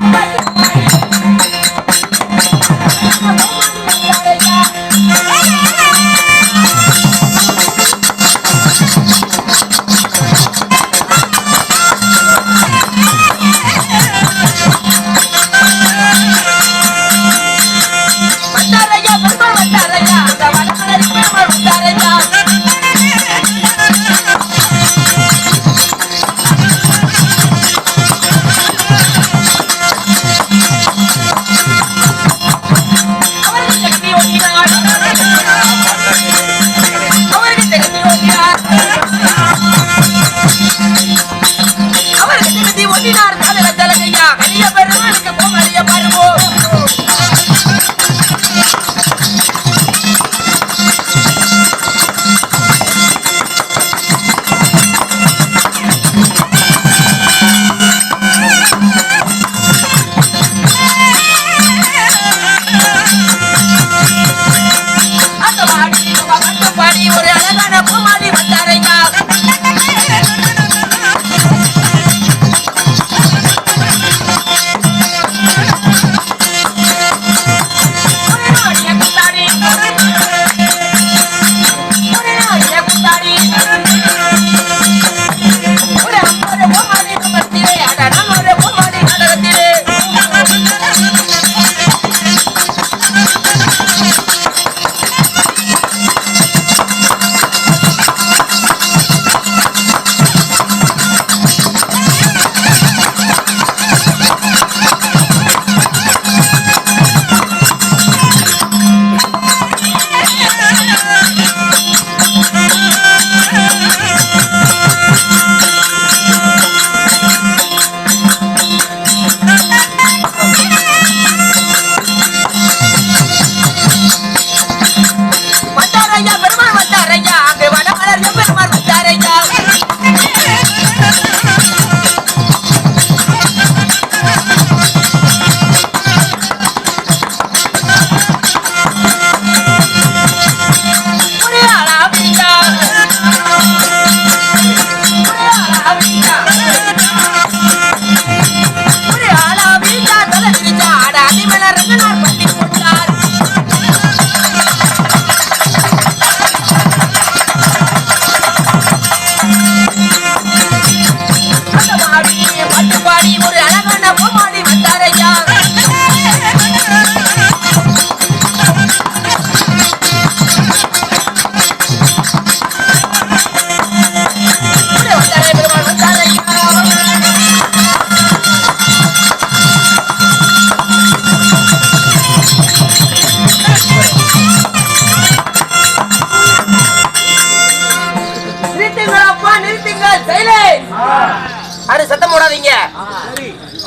Vaya.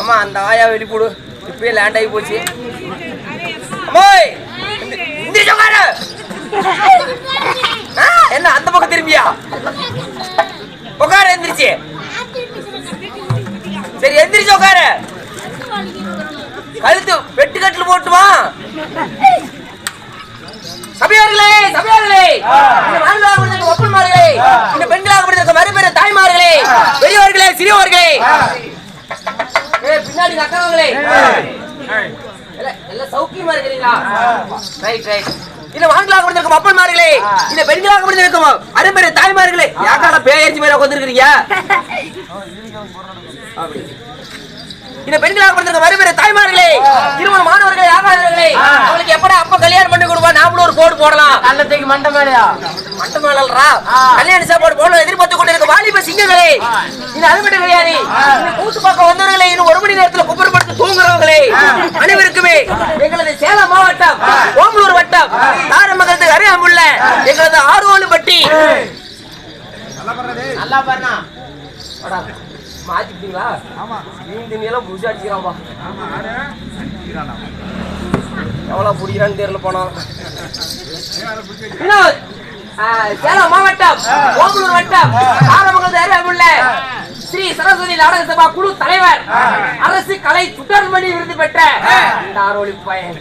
அம்மா அந்த ஆயா வெளிப்போடு இப்பயே லேண்ட் ஆகி போச்சு. அம்மாய் என்ன அந்த பக்கம் திரும்பியா? உட்காரு எந்திரிச்சு. சரி எந்திரிச்சு உட்காரு. கழுத்து வெட்டு கட்டில் போட்டுமா? சபையார்களே சபையார்களே. ஒப்பன்மார்களே. இந்த பெண்களாக மறுபெரு தாய்மார்களே. பெரியவர்களே சிறியவர்களே. பின்னாடி நக்கவங்களே எல்லாம் சௌக்கியமா இருக்கிறீங்களா? ரைட் ரைட் இந்த ஆண்களாக பிறந்திருக்கும் அப்பன்மார்களே இந்த பெண்களாக பிறந்திருக்கும் அரும்பெரு தாய்மார்களே. யாக்கால பேயரிச்சு மேல உட்காந்துருக்கீங்க அப்படி. இந்த பெண்களாக பிறந்திருக்க மறுபெரு தாய்மார்களே. திருமண மாணவர்களே ஆகாதவர்களே. அவங்களுக்கு எப்படா அப்ப கல்யாணம் பண்ணி கொடுப்பா? நாமளும் ஒரு கோடு போடலாம். கள்ளத்துக்கு மண்டை மேலையா மட்ட மேலல்ரா கல்யாண சாப்பாடு போல எதிர்பார்த்து கொண்டு இருக்க வாலிப சிங்கங்களே. இது அது மட்டும் கிடையாது. கூத்து பார்க்க வந்தவர்களே இன்னும் ஒரு மணி நேரத்துல குப்பரப்படுத்து தூங்குறவங்களே. அனைவருக்குமே எங்களது சேலம் மாவட்டம் ஓமலூர் வட்டம் தாரமங்கலத்துக்கு அருகாமுள்ள எங்களது ஆரோலுப்பட்டி நல்லா பாருண்ணா மாத்திக்கிட்டீங்களா நீங்க எல்லாம் புதுசா அடிக்கிறான்பா எவ்வளவு பிடிக்கிறான்னு தெரியல போனோம் சேலம் மாவட்டம் ஓமலூர் வட்டம் ஆரம்பங்கள் அருகாமுள்ள ஸ்ரீ சரஸ்வதி நாடக சபா குழு தலைவர் அரசு கலை சுடர்மணி விருது பெற்ற பையன்.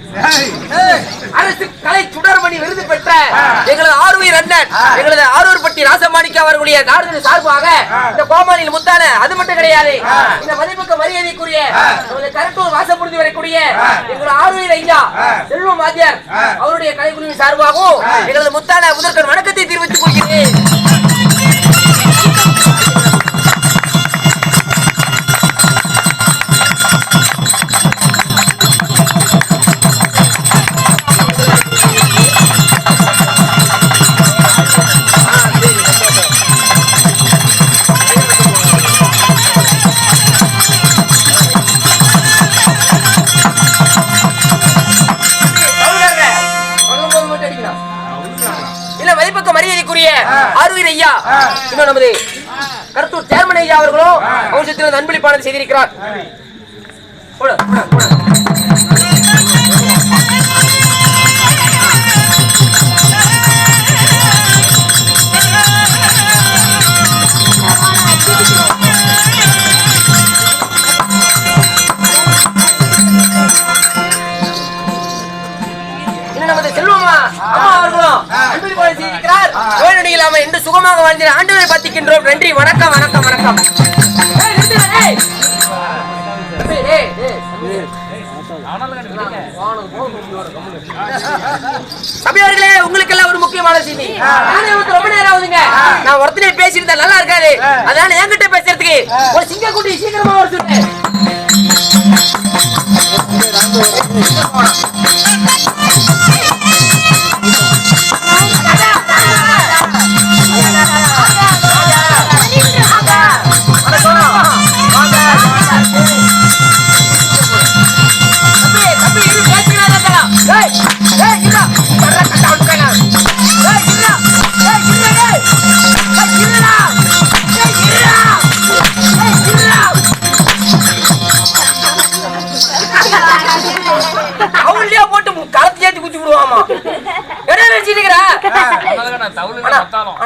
அரசு கலை சுடர்மணி விருது பெற்ற எங்களது ஆர்வீர் அண்ணன் எங்களது ஆரூர்பட்டி ராசமாணிக்க அவர்களுடைய நாடுகள் சார்பாக இந்த கோமாளியில் முத்தான அது மட்டும் கிடையாது. இந்த மதிப்புக்கு மரியாதைக்குரிய கரட்டூர் வாசி இருக்கக்கூடிய எங்கள் ஆறுவீர் ஐயா செல்வம் வாத்தியார் அவருடைய கலைக்குழுவின் சார்பாகவும் எங்களது முத்தான முதற்கண் வணக்கத்தை தெரிவித்துக் கொள்கிறேன். இல்ல மதிப்புக்கு மரியாதைக்குரிய ஆறுவீர் ஐயா. இன்னும் நமது கருத்தூர் சேர்மன் ஐயா அவர்களும் அவசரத்தில் அன்பளிப்பானது செய்திருக்கிறார். போடு, போடு, போடு. என்று சுகமாக வாழ்ந்த ஆண்டவரை பத்திக்கின்றோம் நன்றி வணக்கம் வணக்கம் வணக்கம். சபையார்களே உங்களுக்கு எல்லாம் ஒரு முக்கியமான செய்தி. ரொம்ப நேரம் ஆகுதுங்க. நான் ஒருத்தனே பேசிட்டு நல்லா இருக்காது. அதனால என்கிட்ட பேசுறதுக்கு ஒரு சிங்க குட்டி சீக்கிரமா வர சொல்லுங்க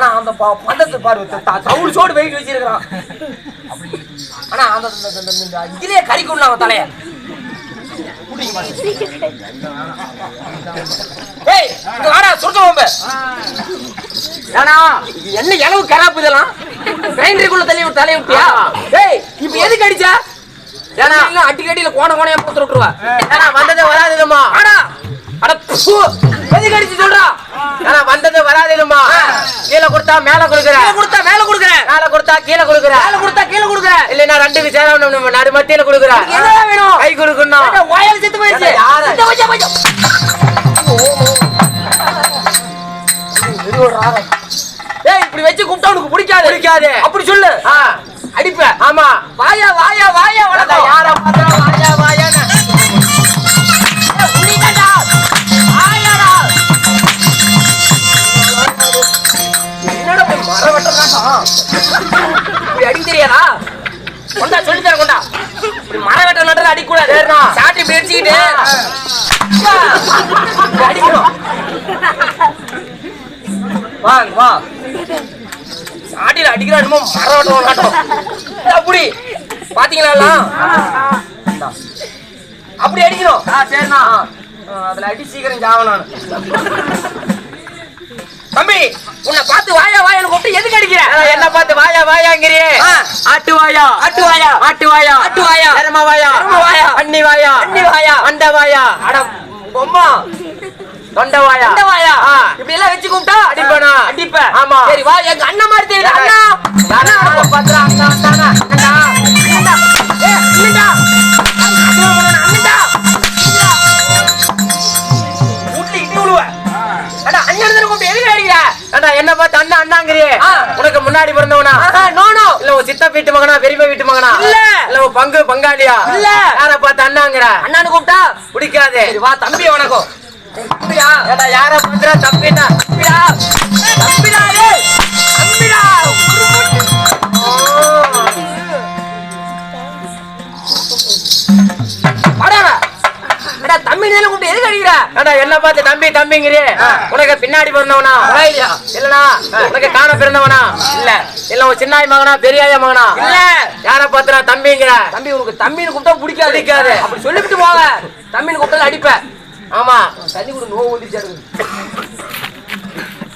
ஆனா, ஆனா அந்த ப- பந்தத்தை பாரு தவுள் சோடு வெயிட் வச்சிருக்கிறான். ஆனா அந்த இதுலயே கறி கொண்டு அவன் தலைய. என்ன இளவு கராப்பு இதெல்லாம்? கிரைண்டருக்குள்ள தள்ளி விட்டு தலைய விட்டியா? ஏய் இப்போ எதுக்கு அடிச்ச? ஏனா இன்னும் அடி கடியில கோண கோணையா போட்டு விட்டுருவா. வந்ததே வராதுமா ஆடா அடிச்சு சொல்றா. வந்ததே வராதுமா கீழ கொடுத்தா மேல கொடுக்குற. கொடுத்தா மேல கொடுக்குற. மேல கொடுத்தா கீழ கொடுக்குற. மேல கொடுத்தா கீழ கொடுக்குற. இல்லனா ரெண்டுக்கு சேரணும் நம்ம நடு மத்தியில கொடுக்குற. வேணும்? கை கொடுக்கணும். வாயால செத்து போயிடுச்சு ஏய் இப்படி வச்சு கூப்பிட்டா உனக்கு பிடிக்காது. பிடிக்காது. அப்படி சொல்லு. அடிப்ப. ஆமா. வாயா வாயா வாயா வணக்கம். யார வாங்க வா சாட்டில அடிக்கிறா என்னமோ மரம் வெட்டணும் நாட்டம் அப்படி பாத்தீங்களா எல்லாம்? இந்தா. அப்படி அடிக்கணும் சரிண்ணா அதுல அடி சீக்கிரம் ஜாவ நான் தம்பி உன்னை பார்த்து வாயா வாயான்னு கூப்பிட்டு எதுக்கு அடிக்கிற? என்ன பார்த்து வாயா வாயாங்கிறியே. ஆட்டு வாயா. ஆட்டு வாயா. ஆட்டு வாயா. ஆட்டு வாயா. எரும வாயா. எரும வாயா. அண்ணி வாயா. அண்ணி வாயா. அண்ட வாயா. அட பொம்மா. தொண்ட வாயா. தொண்ட வாயா. இப்படி எல்லாம் வச்சு கூப்பிட்டா அடிப்பனா? அடிப்ப ஆமா. சரி வா எங்க அண்ணன் மாதிரி தெரியுது. அண்ணா. அண்ணா பாத்துறா அண்ணா அண்ணா அண்ணா. ஏய் ஏண்டா என்ன பார்த்து அண்ணா அண்ணாங்கிறியே. உனக்கு முன்னாடி பிறந்தவனா? No no. இல்ல உன் சித்த வீட்டு மகனா பெரியம்மா வீட்டு மகனா? இல்ல. இல்ல உன் பங்கு பங்காளியா? இல்ல. யார பார்த்து அண்ணாங்கிற? அண்ணான்னு கூப்பிட்டா? பிடிக்காது. வா தம்பி வணக்கம். தம்பிடா. ஏண்டா யார தப்பிட்டா தம்பிடா. தம்பிடா தம்பிடா. அடா தம்பி நேல கூப்பிட்டு எதுக்கு அடிக்கிற? என்ன பார்த்து தம்பி தம்பிங்கிறியே. ஆ. உனக்கு பின்னாடி பிறந்தவனா? இல்லனா உனக்கு காண பிறந்தவனா? இல்ல. இல்ல உன் சின்னாய் மகனா பெரியாய மகனா? இல்ல. யார பார்த்துறா தம்பிங்கிற? தம்பி உனக்கு தம்பின்னு கூப்பிட்டா பிடிக்காது. பிடிக்காது. அப்படி சொல்லிவிட்டு போங்க. தம்பின்னு கூப்பிட்டா அடிப்பேன் ஆமா. தண்ணி கூட நோவு வந்துச்சு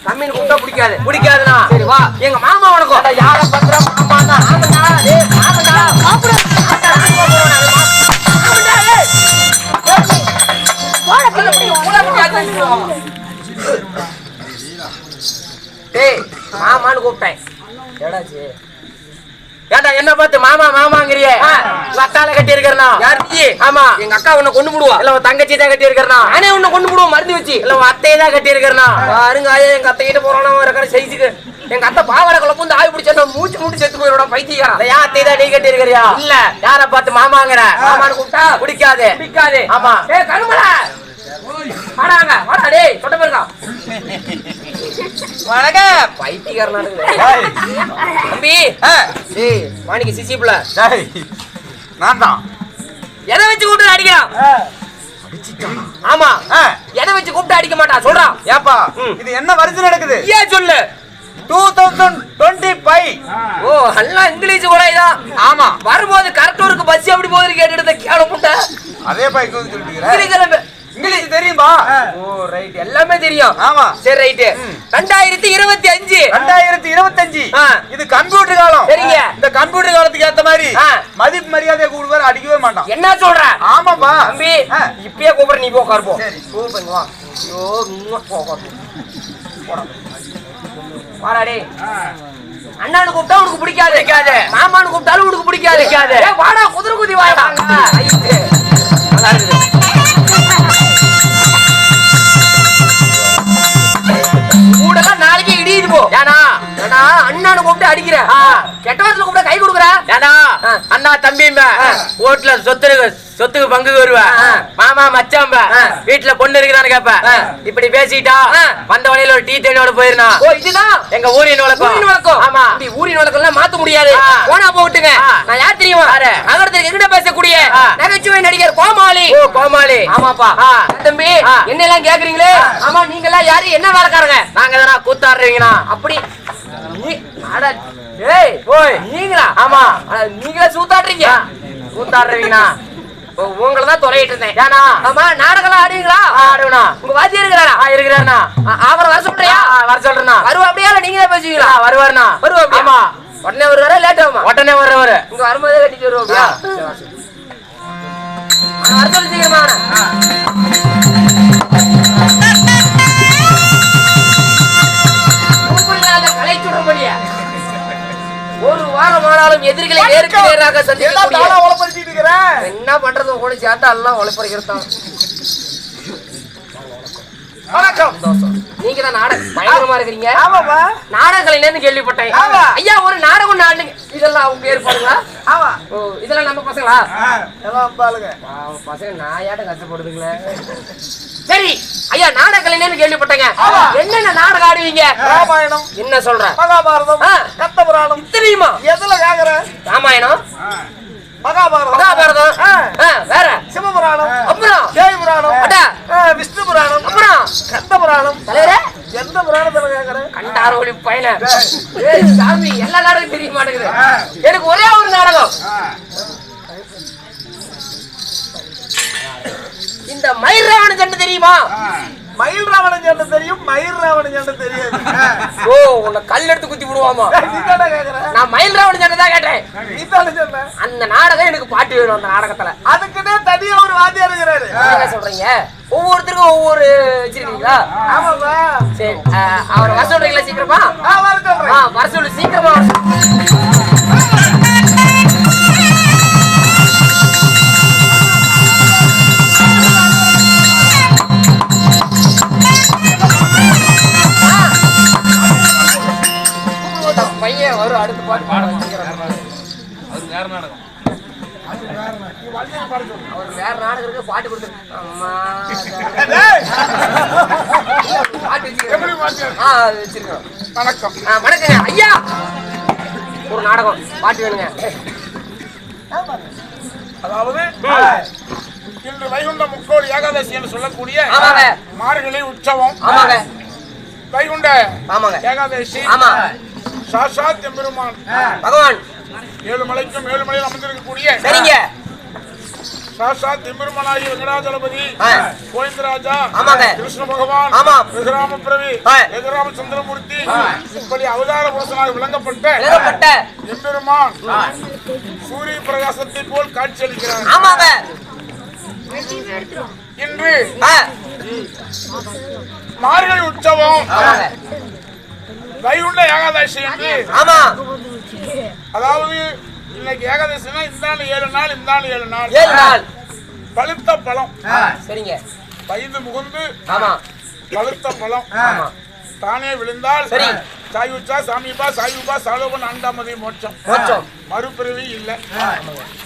தம்பின்னு கூப்பிட்டா பிடிக்காது. பிடிக்காதுனா சரி வா. எங்க மாமா ஏண்டா யார மாமடா மாப்பிட டேய் மாமான்னு கூப்பிட்டேன். எடாச்சு ஏண்டா என்ன பார்த்து மாமா மாமாங்கிறியே? அக்கால கட்டி இருக்கிறனா யார் நீ? ஆமா. எங்க அக்கா உன்னை கொண்டு விடுவா. இல்ல தங்கச்சி தான் கட்டி இருக்கிறனா நானே உன்னை கொண்டு விடுவோம் மருந்து வச்சு. இல்ல அத்தையை தான் கட்டி இருக்கிறனா பாருங்க ஐயா எங்க அத்தை கிட்ட போறானோ இருக்கிற சைஸுக்கு. எங்க அத்தை பாவாடை குழப்பம் வந்து ஆய் பிடிச்சா மூச்சு மூச்சு செத்து போயிடும் இல்ல என் அத்தை தான் நீ கட்டி இருக்கிறியா இல்ல. யார பார்த்து மாமாங்கிற? மாமான்னு கூப்பிட்டா பிடிக்காது பிடிக்காது ஆமா. ஏய் கருமல. வாடாங்க வாடா டேய் சொட்ட போயிருக்கா வணக்கம். பைத்தியக்காரனா தம்பி டேய் மாணிக்க சிசி புள்ள. நான் தான். எதை வச்சு கூப்பிட்டு அடிக்கிறான் ஆமா. எதை வச்சு கூப்பிட்டு அடிக்க மாட்டான்? சொல்றான். ஏப்பா ம். இது என்ன வருஷம் நடக்குது? ஏன் சொல்லு. டூ தௌசண்ட் டுவெண்ட்டி ஃபைவ் ஓ எல்லாம் இங்கிலீஷ் கூட இதான் ஆமா. வரும்போது கரெக்டூருக்கு பஸ் எப்படி போகுது கேட்டுட்டு கேள முட்டை இங்க வந்து சொல்லிட்டு இங்கிலீஷ் தெரியுமா ஓ ரைட் எல்லாமே தெரியும். ஆமா. சரி ரைட்டு ரெண்டாயிரத்தி இருபத்தி அஞ்சு. ரெண்டாயிரத்தி இருபத்தஞ்சு. ஆ. இது கம்ப்யூட்டர் காலம். சரிங்க. இந்த கம்ப்யூட்டர் காலத்துக்கு ஏத்த மாதிரி. மதிப்பு மரியாதை கூடுவார் அடிக்கவே மாட்டான். என்ன சொல்ற? ஆமாப்பா. தம்பி. இப்பயே கூப்பிடுற நீ போ உட்கார் போ. சரி. கூப்பிடுங்க வா. ஐயோ உம்மா, போ உட்கார் போ. போடா. வாடா டேய். அண்ணானு கூப்பிட்டா உனக்கு பிடிக்காது. பிடிக்காது. மாமானு கூப்பிட்டாலும் உனக்கு பிடிக்காது. வாடா குதிரை குதி வாடா. நல்லா இருக்குது. போ ஏனா அண்ணானு கூப்பிட்டு அடிக்கிற. கெட்ட கூப்பிட்டு கை கொடுக்குற. அண்ணா. ஓட்டுல சொத்து சொத்துக்கு பங்கு வருவ ஆ. மாமா மச்சாம்ப. வீட்டுல பொண்ணு இருக்குதான்னு கேப்ப. இப்படி பேசிட்டா. வந்த வழியில ஒரு டீ தேடியோட போயிருந்தா ஓ இதுதான் எங்க ஊரின் வழக்கம் ஊரின் வழக்கம் ஆமா ஊரின் வழக்கம்லாம் மாத்த முடியாது. போனா போட்டுங்க. நான் யார் தெரியுமா யாரு? நகரத்துக்கு எங்கிட்ட ஆ. நகைச்சுவை நடிகர் கோமாளி. ஓ கோமாளி. ஆமாப்பா. தம்பி. என்ன எல்லாம் கேக்குறீங்களே? ஆமா நீங்க எல்லாம் யாரு? என்ன வேலைக்காரங்க? நாங்க தானா கூத்தாடுறீங்கண்ணா. அப்படி. டேய் ஓய். நீங்களா? ஆமா. நீங்களே சூத்தாடுறீங்க. கூத்தாடுறீங்கண்ணா உங்களை தான் தொலையிட்டு இருந்தேன். ஏனா ஆமா நாடகம் ஆடுவீங்களா? ஆடுவனா உங்க வாத்தியம் இருக்கிறாரா? ஆ இருக்கிறாருண்ணா. அவரை வர சொல்றியா? வர சொல்றேண்ணா. வருவா அப்படியா இல்ல நீங்களே பேசுவீங்களா வருவாருண்ணா. வருவா? ஆமா. உடனே வருவாரா லேட் ஆகுமா உடனே வர்றவரு இங்க வரும்போதே கட்டிட்டு வருவோம் கலைச்சுடர்மணிய. ஒரு வாரம் ஆனாலும் எதிரிகளை நேருக்கு நேராக என்ன பண்றது? கூட சேர்த்தா எல்லாம் உழைப்பறிக்கிறது தான் வணக்கம். நீங்க தான் நாடகம் பயங்கரமா இருக்கிறீங்க. ஆமாப்பா. நாடக கலைஞர்னு கேள்விப்பட்டேன். ஆமா. ஐயா ஒரு நாடகம் நாடுங்க இதெல்லாம் அவங்க ஏற்பாடுங்களா ஆமா. ஓ இதெல்லாம் நம்ம பசங்களா? எல்லாம் பாருங்க பசங்க நாயாட்டம் கஷ்டப்படுதுங்களே? சரி ஐயா நாடக கலைஞர்னு கேள்விப்பட்டேங்க. என்னென்ன நாடகம் ஆடுவீங்க? ராமாயணம். என்ன சொல்ற? மகாபாரதம். கத்த புராணம் தெரியுமா எதுல கேக்குற? ராமாயணம். மகாபாரதம். மகாபாரதம். வேற. சிவபுராணம். அப்புறம்? தேவி புராணம் விஷ்ணு புராணம் அப்புறம்? கந்த புராணம் தலைவரே? எந்த புராணத்துல கேக்குற கண்டாரோலி பயன ஏய் சாமி எல்லா நாடகம் தெரிய மாட்டேங்குது. எனக்கு ஒரே ஒரு நாடகம். இந்த மயிர் ராவண சண்டை தெரியுமா? மயில் ராவணன் சண்டை தெரியும். மயில் ராவணன் சண்டை தெரியாது. ஓ உன்னை கல் எடுத்து குத்தி விடுவாமா? நான் மயில் ராவண சண்டை தான் கேட்டேன். அந்த நாடகம் எனக்கு பாட்டு வேணும் அந்த நாடகத்துல. அதுக்குன்னே தனியா ஒரு வாத்தியார் இருக்கிறாரு. என்ன சொல்றீங்க? ஒவ்வொருத்தருக்கும் ஒவ்வொரு வச்சிருக்கீங்களா? சரி அவரை வர சொல்றீங்களா சீக்கிரமா? வர சொல்லு சீக்கிரமா அடுத்த பாட்டு பாட அவர் வேற பாட்டு கொடுத்து அம்மா டேய், பாட்டு அது வச்சிருக்கோம் வணக்கம். வணக்கங்க. ஐயா! ஒரு நாடகம். பாட்டு வேணுங்க. அதாவது இன்று வைகுண்ட முக்கோடி ஏகாதசி என்று சொல்லக்கூடிய ஆமாங்க. மார்கழி உற்சவம். ஆமாங்க. வைகுண்ட ஆமாங்க. ஏகாதசி. சாசாத் எம்பெருமான். பகவான். ஏழு மலைக்கும் ஏழு மலையில் அமர்ந்திருக்கக்கூடிய சரிங்க. சாசாத் எம்பெருமானாகிய வெங்கடாஜலபதி. கோவிந்தராஜா ஆமாங்க. கிருஷ்ண பகவான். வெகுராம பிரவி ஆ. வெகுராம சந்திரமூர்த்தி இப்படி அவதார புருஷனாக விளங்கப்பட்ட எம்பெருமான் சூரிய பிரகாசத்தை போல் காட்சியளிக்கிறார். ஆமாங்க. இன்று மார்கழி உற்சவம். வைகுண்ட ஏகாதசி என்று. ஆமா. அதாவது இன்னைக்கு ஏகாதசினா இந்த நாள் ஏழு நாள் இந்த நாள் ஏழு நாள். ஏழு நாள். பழுத்த பழம். சரிங்க. வயது முகுந்து ஆமா. பழுத்த பழம். ஆமா தானே விழுந்தால் சரி. சாயுச்சா சாமிபா சாயுபா சாலோபன் அண்டாமதி மோட்சம். மோட்சம். மறுபிறவி இல்ல.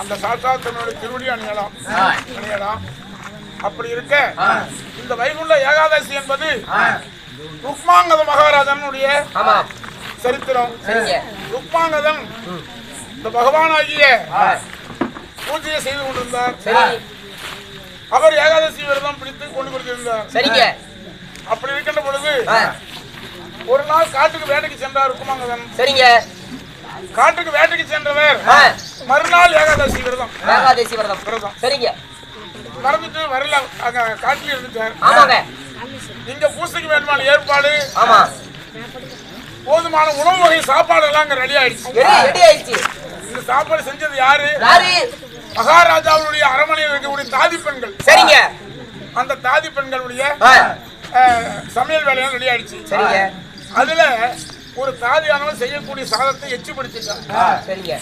அந்த சாத்தா தன்னுடைய திருவடி அணியலாம். அணியலாம். அப்படி இருக்க இந்த வைகுண்ட ஏகாதசி என்பது ருக்மாங்கத மகாராஜனுடைய சரித்திரம். சரிங்க. ருக்மாங்கதன் இந்த பகவானாகிய பூஜையை செய்து கொண்டிருந்தார். சரி. அவர் ஏகாதசி விரதம் பிடித்து கொண்டு கொடுத்திருந்தார் சரிங்க. அப்படி இருக்கின்ற பொழுது ஒரு நாள் காட்டுக்கு வேட்டைக்கு சென்றார் ருக்மாங்கதன் சரிங்க. காட்டுக்கு வேட்டைக்கு சென்றவர் மறுநாள் ஏகாதசி விரதம். ஏகாதசி விரதம். விரதம். சரிங்க. மறந்துட்டு வரல. காட்டுல இருந்துட்டார். ஆமாங்க. இங்க பூசைக்கு வேண்டுமான ஏற்பாடு? ஆமா. போதுமான உணவு வகை சாப்பாடு எல்லாம் அங்க ரெடி ஆயிடுச்சு. ரெடி ஆயிடுச்சு. இந்த சாப்பாடு செஞ்சது யாரு? யாரு? மகாராஜாவுடைய அரண்மனையில் இருக்கக்கூடிய தாதி பெண்கள். சரிங்க. அந்த தாதி பெண்களுடைய சமையல் வேலையெல்லாம் ரெடி ஆயிடுச்சு. சரிங்க. அதுல ஒரு தாதியானவன் செய்யக்கூடிய சாதத்தை எச்சு பிடிச்சிட்டான். சரிங்க.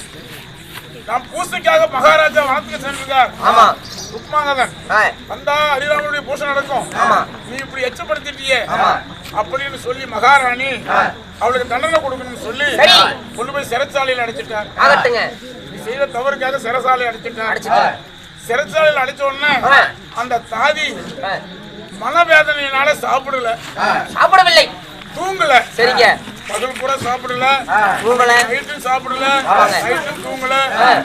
நாம் பூசைக்காக மகாராஜா வனத்துக்கு சென்றிருக்கார் ஆமா. ருக்மாங்கதன் ஆ, வந்தா ஹரிராமனுடைய பூசை நடக்கும். நீ இப்படி எச்சப்படுத்திட்டியே. அப்படின்னு சொல்லி மகாராணி அவளுக்கு தண்டனை கொடுக்கணும்னு சொல்லி. கொண்டு போய் சிறைச்சாலையில் அடைச்சிட்டார். ஆகட்டுங்க. நீ செய்த தவறுக்காக சிறைச்சாலை அடிச்சுட்டார். சிறைச்சாலையில் அடைச்ச உடனே. அந்த தாதி மனவேதனையினால சாப்பிடல. சாப்பிடவில்லை. தூங்கல. சரிங்க. பகல் கூட சாப்பிடல. தூங்கல. நைட்டும் சாப்பிடல. நைட்டும் தூங்கல.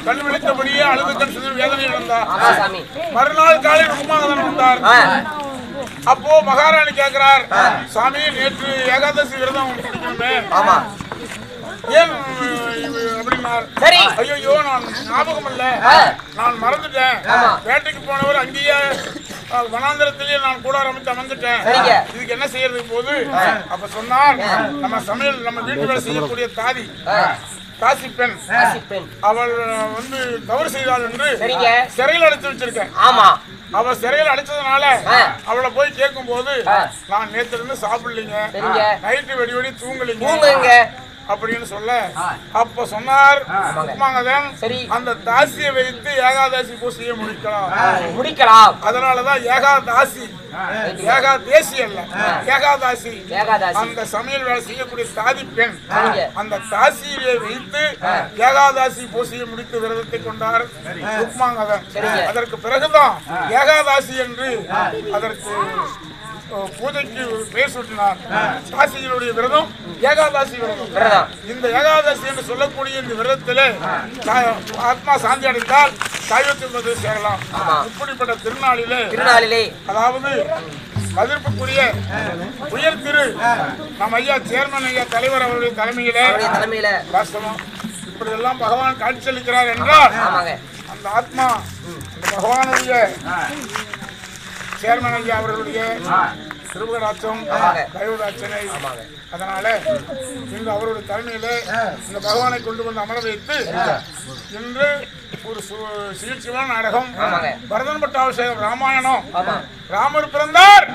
கண் விழித்தபடியே அழுது கண் சிதறி வேதனை சாமி. மறுநாள் காலை ருக்மாங்கதன் வந்தார். அப்போ மகாராணி கேக்குறார் சாமி நேற்று ஏகாதசி விரதம் ஆமா. ஏன் அப்படின்னார் சரி. ஐயோ நான் ஞாபகம் இல்ல. நான் மறந்துட்டேன். வேட்டைக்கு போனவர் அங்கேயே வனாந்தரத்திலேயே நான் கூடாரம் அமைத்து அமர்ந்துட்டேன் சரிங்க. இதுக்கு என்ன செய்யறது போது அப்ப சொன்னார் நம்ம சமையல் நம்ம வீட்டு வேலை செய்யக்கூடிய தாதி. காசி பெண் அவள் வந்து தவறு செய்தாள் என்று. சிறையில் அடைத்து வச்சிருக்கேன் ஆமா அவ சிறையில் அடைச்சதுனால. அவளை போய் கேட்கும் போது. நான் நேத்துல இருந்து சாப்பிடலீங்க. நைட்டு வெடி வெடி தூங்கலீங்க அப்படின்னு சொல்ல அப்ப சொன்னார் உமாங்கதன், சரி. அந்த தாசியை வைத்து ஏகாதசி பூசையை முடிக்கலாம். முடிக்கலாம். அதனாலதான் ஏகாதாசி. ஏகா தேசி அல்ல ஏகாதாசி. ஏகாதாசி. அந்த சமையல் வேலை செய்யக்கூடிய தாதி பெண். அந்த தாசியை வைத்து ஏகாதாசி பூசையை முடித்து விரதத்தை கொண்டார் ருக்மாங்கதன். அதற்கு பிறகுதான் ஏகாதாசி என்று அதற்கு பூஜைக்கு பெயர் சூட்டினார் தாசியினுடைய விரதம் ஏகாதாசி விரதம். இந்த ஏகாதசி என்று சொல்லக்கூடிய இந்த விரதத்திலே ஆத்மா சாந்தி அடைந்தால் சாய்வத்தில் சேரலாம். ஆமா. இப்படிப்பட்ட திருநாளிலே திருநாளிலே. அதாவது மதிப்புக்குரிய உயர் திரு நம் ஐயா சேர்மன் ஐயா தலைவர் அவருடைய தலைமையிலே தலைமையில. வாஸ்தவம் இப்படி எல்லாம் பகவான் காட்சியளிக்கிறார் என்றால் அந்த ஆத்மா அந்த பகவானுடைய சேர்மன் ஐயா அவர்களுடைய. தயவுராட்சனை ஆமாங்க. அதனால இன்று அவருடைய தலைமையிலே இந்த பகவானை கொண்டு வந்து அமர வைத்து இன்று ஒரு சிகிச்சையான நாடகம் ஆமாங்க. பரதன் பட்டாபிஷேகம் ராமாயணம். ராமர் பிறந்தார்.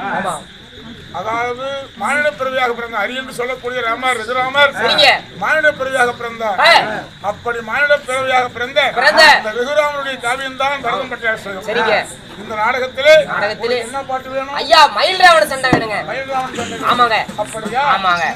அதாவது மானிட பிறவியாக பிறந்த என்று சொல்லக்கூடிய ராமர் ரகுராமர். மானிட பிறவியாக பிறந்தார். அப்படி மானிட பிறவியாக பிறந்த. அந்த ரகுராமனுடைய காவியம் தான் பரதம் சரிங்க. இந்த நாடகத்திலே என்ன பாட்டு வேணும்? ஐயா மயில் ராவண சண்டை வேணுங்க மயில்ராமன் சண்டை. ஆமாங்க. அப்படியா? ஆமாங்க.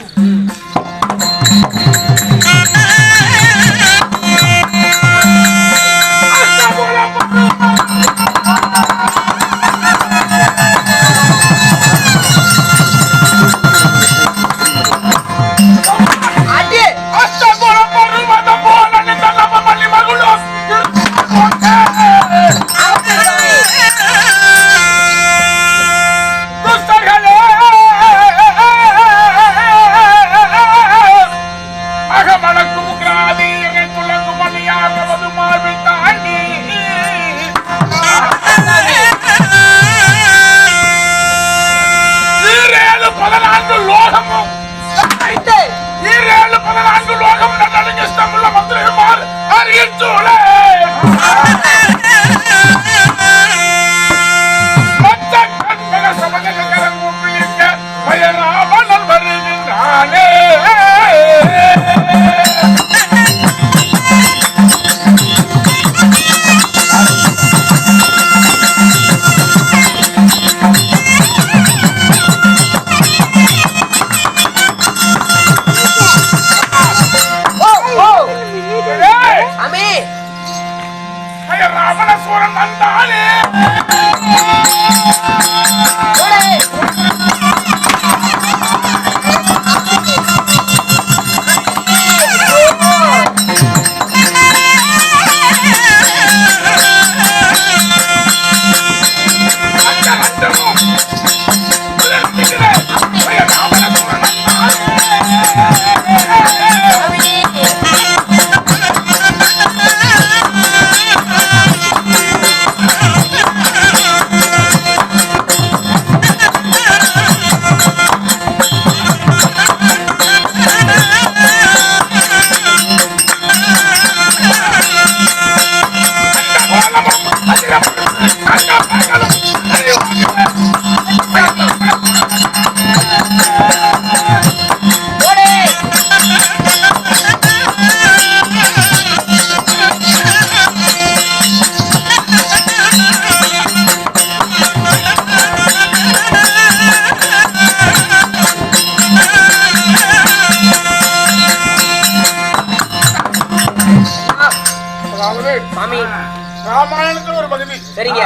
ராமாயணத்துல ஒரு பகுதி. சரிங்க.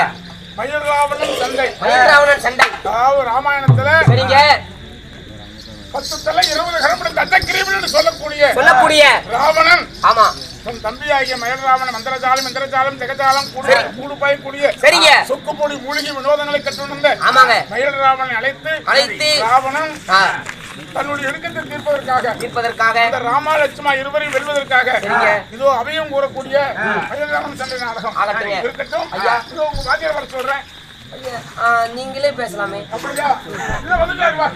மயில் ராவணன் சண்டை. மயில்ராவணன் சண்டை. அதாவது ராமாயணத்துல சரிங்க. பத்து தலை இருபது கரப்படும் தத்தக்கிரீவன் சொல்லக்கூடிய சொல்லக்கூடிய ராவணன். ஆமா. தன் தம்பியாகிய மயில்ராவணன் மந்திரஜாலம் இந்திரஜாலம் ஜெகஜாலம். கூடு பாய் கூடிய சரிங்க. சொக்குப்பொடி மூலிகை வினோதங்களை கற்றுணர்ந்த ஆமாங்க. மயில் ராவணனை அழைத்து அழைத்து ராவணன் தன்னுடைய இடுக்கத்தை தீர்ப்பதற்காக இருப்பதற்காக இந்த ராமா லட்சுமா இருவரையும் வெல்வதற்காக. இதோ அவையும் கூறக்கூடிய மயில்ராமன் சண்டை நாடகம். இருக்கட்டும் ஐயா. இதோ உங்க வாத்தியார் வர சொல்றேன் நீங்களே பேசலாமே அப்படியா இல்ல வந்துட்டாரு வா.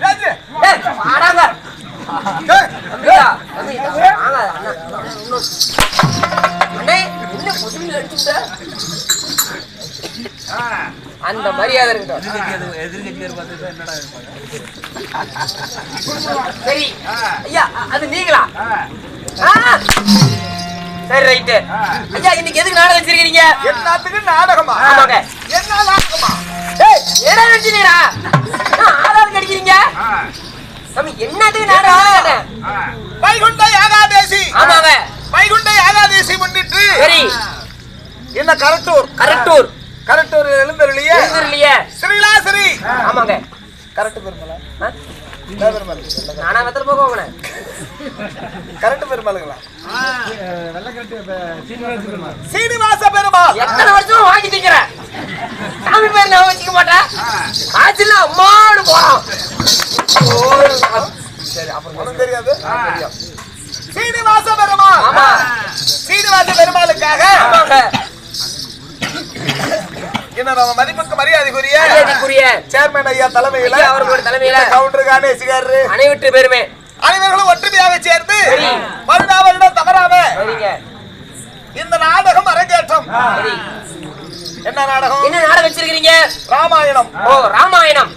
ஏய், வாடாங்க. தம்பியா, தம்பி, வாங்க, அண்ணா, இன்னும். அண்ணே, என்ன சரி. ஐயா அது நீங்களா. சரி ரைட்டு. ஐயா இன்னைக்கு எதுக்கு நாடகம் வச்சிருக்கீங்க எல்லாத்துக்கும் நாடகமா? ஆமாங்க. என்ன நாடகமா? ஏய் என்ன நினைச்சீங்களா ஆளாளுக்கு அடிக்கிறீங்க? தம்பி என்னத்துக்கு நாடகம். வைகுண்ட யாகாதேசி ஆமாங்க. வைகுண்ட யாகாதேசி முன்னிட்டு. சரி. என்ன கரட்டூர்? கரெக்டூர் கரட்டூர் எழுந்தருளிய எழுந்துருலையே ஸ்ரீலாசிரி. ஆமாங்க. கரட்டு பெருமலா ஆ? பெருமலை நானா வெத்தல போக போனேன் கரட்டு பெருமலுங்களா சீனிவாச பெருமாள். எத்தனை வருஷமா வாங்கி திங்கிறேன் சாமி பேர் நான் வச்சுக்க மாட்டேன் காய்ச்சல் அம்மாடு போறோம் உனக்கு தெரியாது? தெரியும். சீனிவாச பெருமாள்! ஆமா. சீனிவாச பெருமாளுக்காக என்ன நம்ம மதிப்புக்கு மரியாதைக்குரிய சேர்மன் ஐயா தலைமையில ஐயா அவர்களோட தலைமையில கவுண்டர் காணேசிகாரு அனைவற்று பெருமை. அனைவர்களும் ஒற்றுமையாக சேர்ந்து சரி. வருடா வருடம் தவறாம இந்த நாடகம் அரங்கேற்றம். என்ன நாடகம்? என்ன நாடகம் வச்சிருக்கீங்க ராமாயணம். ஓ ராமாயணம்.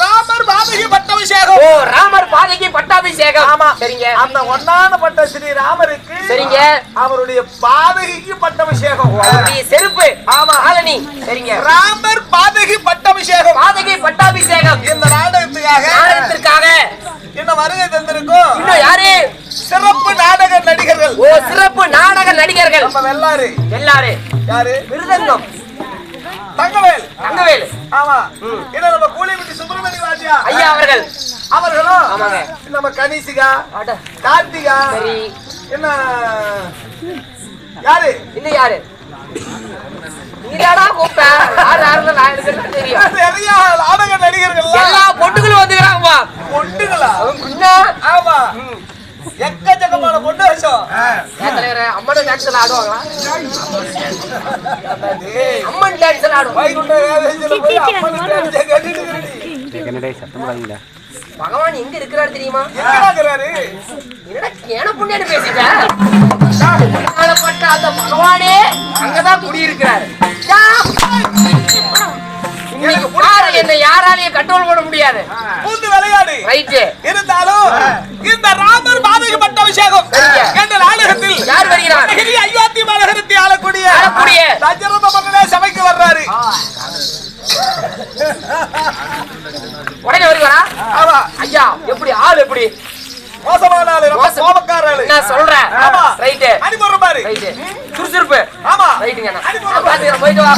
ராமர் பாதகி பட்டாபிஷேகம். ஓ ராமர் பாதைக்கு பட்டாபிஷேகம். ஆமா. சரிங்க. அந்த ஒன்னான பட்ட ஸ்ரீ ராமருக்கு சரிங்க. அவருடைய பாதகிக்கு பட்டாபிஷேகம். ஆமா. ஆளணி சரிங்க. ராமர் பாதகி பட்டாபிஷேகம். பாதைக்கு பட்டாபிஷேகம். இந்த நாடகத்துக்காக. நாடகத்திற்காக. இன்னும் வருகை தந்திருக்கும்? இன்னும் யாரு? சிறப்பு நாடக நடிகர்கள். ஓ சிறப்பு நாடக நடிகர்கள். நம்ம வெள்ளாரு எல்லாரு யாரு? விருதங்கம். தங்கவேல். தங்கவேலு. ஆமா. என்ன நம்ம கூலிமிட்டி சுப்பிரமணிய ராஜா ஐயா அவர்கள். அவர்களும். நம்ம கனிசிகா கார்த்திகா. சரி. என்ன? யாரு? இன்னும் யாரு? நீதாடா கூப்பிட்ட? யார் நான் தெரியும். நிறைய நாடக நடிகர்கள் எல்லா பொட்டுகளும் வந்துக்கிறாங்கப்பா பொண்டுகளா என்ன ஆமா. எக்கச்சக்கமான பொண்ணு வச்சோம் ஏன் தலைவரே அம்மன் டான்ஸ்ல ஆடுவாங்களா? அம்மன் டான்ஸ்ல ஆடுவாங்க. பகவான் எங்க இருக்கிறாரு தெரியுமா? என்னடா கேன புண்ணியன்னு பேசிட்ட? காலப்பட்ட அந்த பகவானே அங்கதான் குடியிருக்கிறாரு. என்ன யாராலையும் கண்ட்ரோல் பண்ண முடியாது. பூந்து விளையாடு. ரைட்டு. இருந்தாலும் இந்த ராமர் பாதக பட்டாபிஷேகம் சரிங்க. என்ற நாடகத்தில் யார் வருகிறார்? அயோத்தி மாநகரத்தை ஆளக்கூடிய ஆளக்கூடிய. தஜரத மன்னனே சபைக்கு வர்றாரு. உடனே வருவாரா ஆமா. ஐயா எப்படி ஆள் எப்படி? மோசமான ஆளு ரொம்ப. கோபக்கார ஆளு என்ன சொல்றேன். ஆமா. ரைட்டு அனுப்புற பாரு ரைட்டு சுறுசுறுப்பு. ஆமா. ரைட்டுங்க பாரு. பாத்துக்கிறேன் போயிட்டு வா.